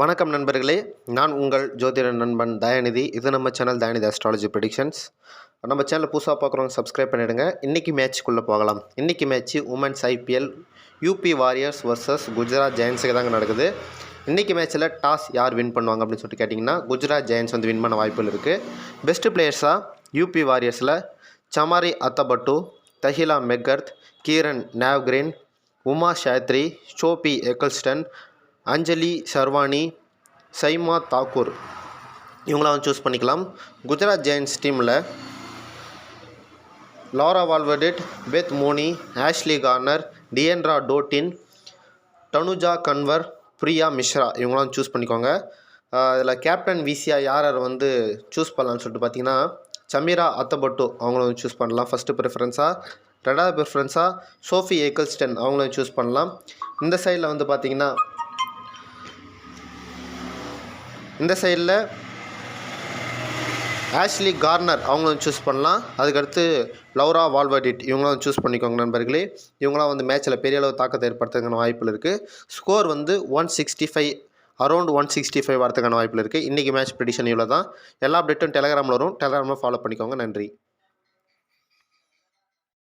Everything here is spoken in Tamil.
வணக்கம் நண்பர்களே நான் உங்கள் ஜோதிட நண்பன் தயாநிதி. இது நம்ம சேனல் தயாநிதி அஸ்ட்ராலஜி ப்ரெடிக்ஷன்ஸ் நம்ம சேனல் புதுசாக பார்க்குறவங்க சப்ஸ்கிரைப் பண்ணிவிடுங்க இன்றைக்கி மேட்ச்சுக்குள்ளே போகலாம். இன்றைக்கி match women's IPL UP Warriors versus Gujarat ஜெயின்ஸுக்கு தாங்க நடக்குது. இன்றைக்கி மேட்ச்சில் டாஸ் யார் வின் பண்ணுவாங்க அப்படின்னு சொல்லிட்டு கேட்டிங்கன்னா குஜராத் ஜெயின்ஸ் வந்து வின் பண்ண வாய்ப்புகள் இருக்குது பெஸ்ட்டு பிளேயர்ஸாக UP வாரியர்ஸில் Chamari Athapaththu Tahlia McGrath Kiran Navgire Uma Chetry Sophie Ecclestone Anjali Sarvani Saima Thakor. இவங்களாம் சூஸ் பண்ணிக்கலாம். குஜராத் ஜெயின்ஸ் டீமில் Laura Wolvaardt Beth Mooney Ashleigh Gardner Deandra Dottin Tanuja Kanwar Priya Mishra இவங்களாம் சூஸ் பண்ணிக்கோங்க. இதில் கேப்டன் விசியா யார் யார் வந்து சூஸ் பண்ணலான்னு சொல்லிட்டு பார்த்தீங்கன்னா சமீரா அத்தபட்டு அவங்களும் சூஸ் பண்ணலாம். ஃபஸ்ட்டு ப்ரிஃபரன்ஸாக ரெண்டாவது ப்ரிஃபரன்ஸாக சோஃபி ஏக்கல்ஸ்டன் அவங்களும் சூஸ் பண்ணலாம். இந்த சைடில் வந்து பார்த்திங்கன்னா இந்த சைடில் ஆஷ்லி கார்னர் அவங்களும் சூஸ் பண்ணலாம். அதுக்கடுத்து லௌரா வால்வர்டிட் இவங்களும் சூஸ் பண்ணிக்கோங்க நண்பர்களே. இவங்களாம் வந்து மேட்ச்சில் பெரிய அளவு தாக்கத்தை ஏற்படுத்துறதுக்கான வாய்ப்பில் இருக்குது ஸ்கோர் வந்து one sixty five around one sixty five வரதுக்கான வாய்ப்பில் இருக்குது இன்றைக்கி மேட்ச் ப்ரெடிஷன் இவ்வளோ தான் எல்லா அப்டேட்டும் டெலகிராமில் வரும். டெலகிராமில் ஃபாலோ பண்ணிக்கோங்க. நன்றி.